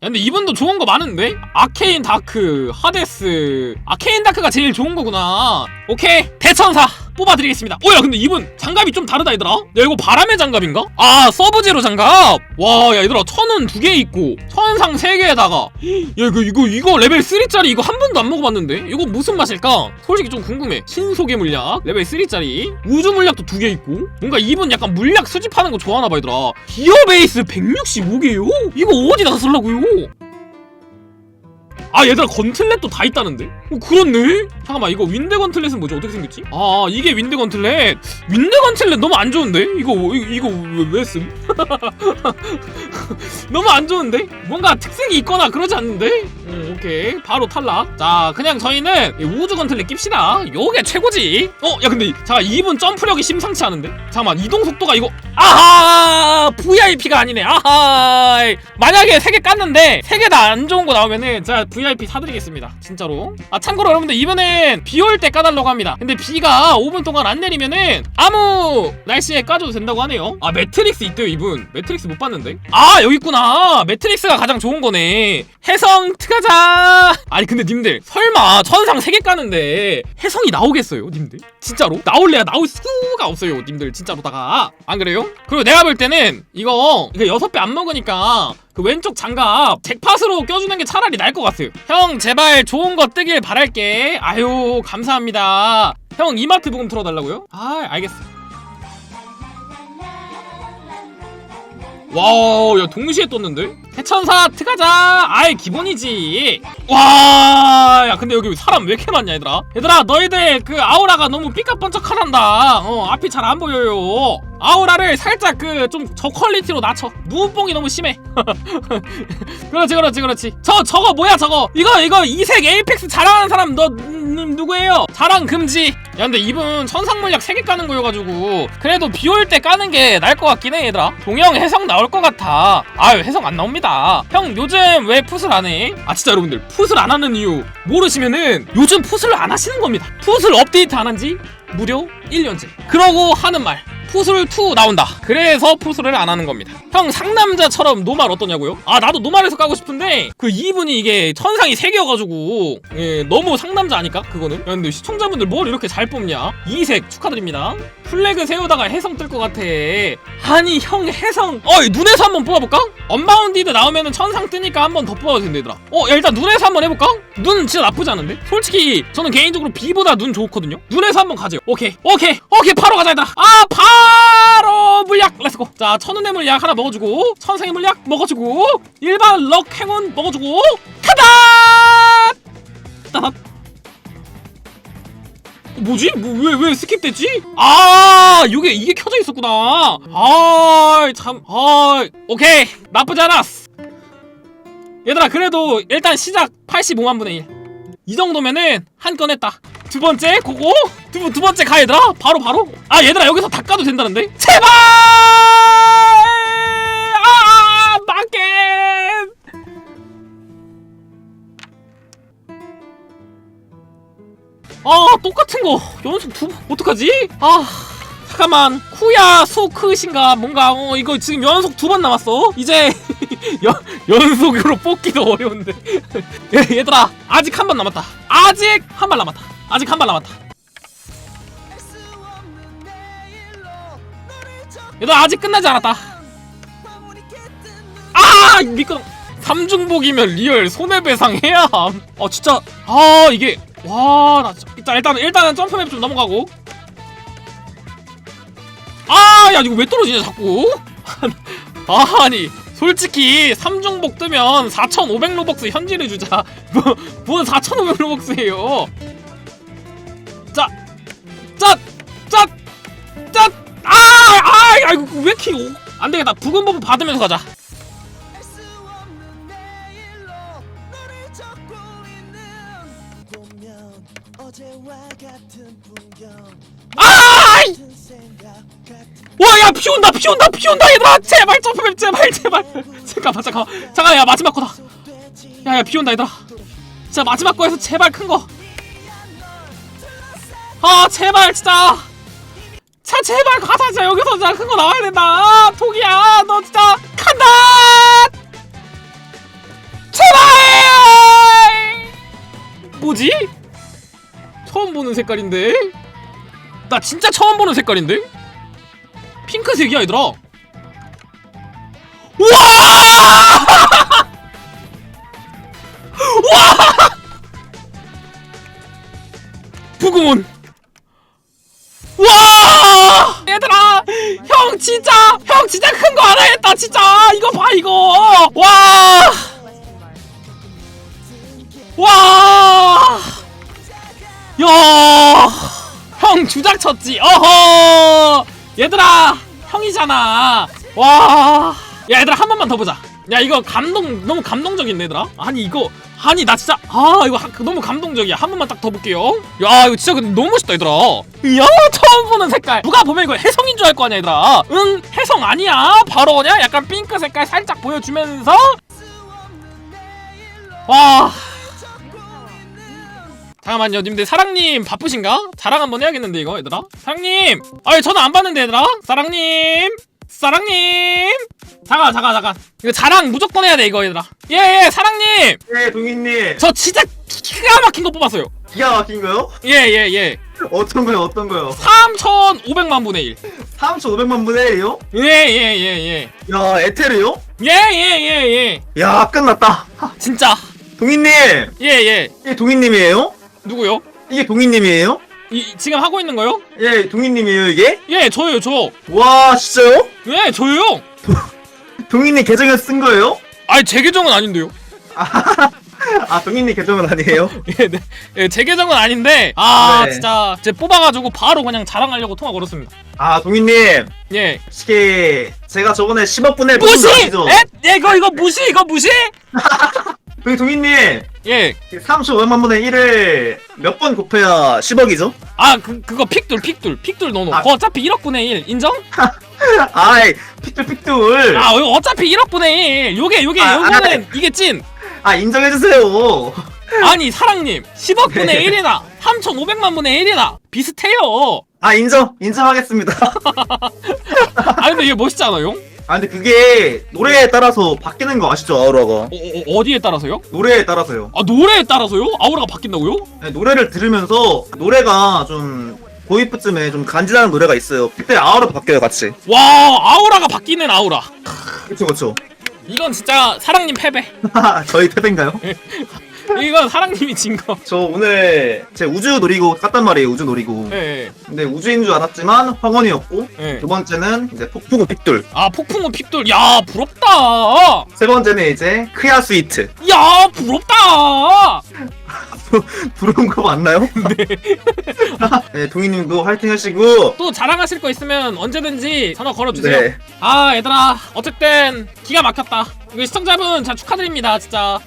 근데 이분도 좋은 거 많은데? 아케인 다크, 하데스. 아케인 다크가 제일 좋은 거구나. 오케이. 대천사. 뽑아드리겠습니다. 오야 근데 이분 장갑이 좀 다르다 얘들아. 야 이거 바람의 장갑인가? 아 서브제로 장갑. 와 야 얘들아 천은 두 개 있고 천상 세 개에다가 야 이거 이거 이거 레벨 3짜리 이거 한 번도 안 먹어봤는데 이거 무슨 맛일까? 솔직히 좀 궁금해. 신속의 물약 레벨 3짜리 우주 물약도 두 개 있고 뭔가 이분 약간 물약 수집하는 거 좋아하나 봐 얘들아. 기어 베이스 165개요? 이거 어디다가 쓰려고요? 아 얘들아 건틀렛도 다 있다는데? 어 그렇네? 잠깐만 이거 윈드 건틀렛은 뭐지? 어떻게 생겼지? 아 이게 윈드 건틀렛 윈드 건틀렛 너무 안 좋은데? 이거 이- 이거 왜, 왜 씀? 너무 안 좋은데? 뭔가 특색이 있거나 그러지 않는데? 음, 오케이 바로 탈락 자 그냥 저희는 이 우주 건틀렛 낍시다 요게 최고지 어? 야 근데 잠깐 2분 점프력이 심상치 않은데? 잠깐만 이동 속도가 이거 아하 VIP가 아니네 아하 만약에 3개 깠는데 3개 다 안 좋은 거 나오면은 제가 VIP 사드리겠습니다. 진짜로. 아 참고로 여러분들 이번엔 비 올 때 까달라고 합니다. 근데 비가 5분 동안 안 내리면은 아무 날씨에 까줘도 된다고 하네요. 아 매트릭스 있대요 이분. 매트릭스 못 봤는데? 아 여기 있구나. 매트릭스가 가장 좋은 거네. 해성 트가자! 아니 근데 님들 설마 천상 3개 까는데 해성이 나오겠어요 님들? 진짜로? 나올래야 나올 수가 없어요 님들 진짜로다가. 안 그래요? 그리고 내가 볼 때는 이거 이거 6배 안 먹으니까 그 왼쪽 장갑 잭팟으로 껴주는 게 차라리 나을 것 같아요. 형 제발 좋은 거 뜨길 바랄게. 아유 감사합니다. 형 이마트 부금 틀어달라고요? 아 알겠어. 와야 동시에 떴는데? 해천사 트가자. 아이 기본이지. 와야 근데 여기 사람 왜 이렇게 많냐 얘들아? 얘들아 너희들 그 아우라가 너무 삐까번쩍하단다. 어 앞이 잘 안 보여요 아우라를 살짝 그 좀 저퀄리티로 낮춰. 눈뽕이 너무 심해. 그렇지 그렇지 그렇지. 저 저거 뭐야 저거? 이거 이거 이색 에이펙스 자랑하는 사람 너 음, 누구예요? 자랑 금지. 야 근데 이분 천상물약 3개 까는 거여가지고 그래도 비 올 때 까는 게 나을 것 같긴 해 얘들아. 동영 해성 나올 것 같아. 아유 해성 안 나옵니다. 형 요즘 왜 풋을 안 해? 아 진짜 여러분들 풋을 안 하는 이유 모르시면은 요즘 풋을 안 하시는 겁니다. 풋을 업데이트 안 한 지 무려 1년째. 그러고 하는 말 푸슬 2 나온다. 그래서 푸슬을 안 하는 겁니다. 형 상남자처럼 노말 어떠냐고요? 아 나도 노말에서 까고 싶은데 그 이분이 이게 천상이 3개여가지고 예, 너무 상남자 아닐까? 그거는. 야, 근데 시청자분들 뭘 이렇게 잘 뽑냐? 이색 축하드립니다. 플래그 세우다가 해성 뜰 것 같아. 아니 형 해성. 어이 눈에서 한번 뽑아볼까? 언바운디드 나오면은 천상 뜨니까 한번 더 뽑아도 얘들아. 어 야, 일단 눈에서 한번 해볼까? 눈 진짜 나쁘지 않은데? 솔직히 저는 개인적으로 B보다 눈 좋거든요. 눈에서 한번 가죠. 오케이 오케이 오케이 바로 가자 얘들아. 아 바로 렛츠고. 자 천운의 물약 하나 먹어주고 천상의 물약 먹어주고 일반 럭 행운 먹어주고 타다. 따다. 뭐지? 뭐, 왜, 왜 스킵됐지? 아, 이게, 이게 켜져 있었구나. 아, 참, 아, 오케이. 나쁘지 않았어. 얘들아, 그래도 일단 시작 85만 분의 1. 이 정도면은 한 건 했다. 두 번째, 그거? 두, 번- 두 번째 가, 얘들아? 바로, 바로? 아, 얘들아, 여기서 다 까도 된다는데? 제발! 연속 두 번 어떡하지? 아. 잠깐만. 쿠야 소크신가 뭔가 어 이거 지금 연속 두 번 남았어? 이제 연, 연속으로 뽑기도 어려운데. 얘, 얘들아 아직 한 번 남았다. 아직 한발 남았다. 아직 한발 남았다. 얘들아 아직 끝나지 않았다. 아 미끄럼. 삼중복이면 리얼 손해배상 해야 함. 어 진짜. 아 이게 와나 일단 일단 일단은 점프맵 좀 넘어가고. 아 야 이거 왜 떨어지냐 자꾸? 아니 솔직히 삼중복 뜨면 4,500 로벅스 현질해 주자. 뭐, 뭔4,500 로벅스예요? 짜짜짜짜아 아, 아이고 왜 이렇게 오- 안 되겠다. 부금 버프 받으면서 가자 아이! 와, 야, 피 온다, 피 온다, 피 온다, 얘들아! 제발, 점프맵, 제발, 제발! 잠깐만, 잠깐만. 잠깐, 야, 마지막 거다. 야, 야, 비 온다, 얘들아. 진짜 마지막 거에서 제발 큰 거. 아, 제발, 진짜. 자, 제발, 가자, 진짜. 여기서 진짜 큰 거 나와야 된다. 아, 독이야, 너 진짜, 간다! 제발! 뭐지? 처음 보는 색깔인데? 나 진짜 처음 보는 색깔인데? 핑크색이야 얘들아 우와! 우와! 부금온 와! 얘들아! 형 진짜! 형 진짜 큰 거 하나 했다 진짜! 이거 봐 이거! 와! 와! 야! 형 주작 쳤지. 어허! 얘들아, 형이잖아. 와! 야, 얘들아 한 번만 더 보자. 야, 이거 감동 너무 감동적인데, 얘들아. 아니 이거 아니 나 진짜 아 이거 하- 너무 감동적이야. 한 번만 딱 더 볼게요. 야, 이거 진짜 근데 너무 멋있다, 얘들아. 야, 처음 보는 색깔. 누가 보면 이거 해성인 줄 알 거 아니야, 얘들아. 응, 해성 아니야. 바로 그냥 약간 핑크 색깔 살짝 보여주면서 와. 잠깐만요, 님들 사랑님 바쁘신가? 자랑 한번 해야겠는데 이거 얘들아. 사랑님, 아니 전화 안 받는데 얘들아. 사랑님, 사랑님. 잠깐, 잠깐, 잠깐. 이거 자랑 무조건 해야 돼 이거 얘들아. 예, 예, 사랑님. 네, 동희님. 저 진짜 기가 막힌 거 뽑았어요. 기가 막힌 거요? 예, 예, 예. 어떤 거요, 어떤 거요? 3,500만 분의 1. 3,500만 분의 1이요? 예, 예, 예, 예. 야, 에테르요? 예, 예, 예, 예. 야, 끝났다. 하, 진짜. 동희님! 예, 예. 이게 동희님이에요? 누구요? 이게 동희님이에요? 이 지금 하고 있는 거요? 예, 동희님이에요, 이게? 예, 저요, 저. 와, 진짜요? 예, 저요. 동희님 계정에서 쓴 거예요? 아니 제 계정은 아닌데요. 아, 동희님 계정은 아니에요? 예, 네. 예, 제 계정은 아닌데 아 네. 진짜 제 뽑아가지고 바로 그냥 자랑하려고 통화 걸었습니다. 아, 동희님. 예. 이게 제가 저번에 10억 분의 무시! 아시죠? 에? 예, 이거 이거 무시 이거 무시? 그 동희님. 예. 3,500만 분의 1을 몇 번 곱해야 10억이죠? 아 그 그거 픽돌 픽돌 픽돌 넣어. 아. 어차피 1억 분의 1 인정? 아이, 픽돌, 픽돌. 아 이거 어차피 1억 분의 1. 요게 요게 아, 요거는 이게 찐. 아, 인정해주세요. 아니 사랑님 10억 분의 네. 1이나 3,500만 분의 1이나 비슷해요. 아, 인정. 인정하겠습니다. 아 근데 이게 멋있지 않아요? 아 근데 그게 노래에 따라서 바뀌는 거 아시죠 아우라가 어, 어, 어디에 따라서요? 노래에 따라서요 아 노래에 따라서요? 아우라가 바뀐다고요? 네, 노래를 들으면서 노래가 좀 고이프쯤에 좀 간지나는 노래가 있어요 그때 아우라 바뀌어요 같이 와 아우라가 바뀌는 아우라. 그쵸 그쵸 이건 진짜 사랑님 패배. 저희 패배인가요? 이건 사랑님이 진 거. 저 오늘 제 우주 노리고 깠단 말이에요 우주 노리고 예, 근데 우주인 줄 알았지만 황혼이었고 예. 예. 두 번째는 이제 폭풍우 픽돌 아 폭풍우 픽돌. 야 부럽다. 세 번째는 이제 크야 스위트 야 부럽다. 부러운 거 맞나요? 네 동희님도 화이팅 하시고 또 자랑하실 거 있으면 언제든지 전화 걸어주세요. 네 아 얘들아 어쨌든 기가 막혔다. 이거 시청자분 잘 축하드립니다 진짜.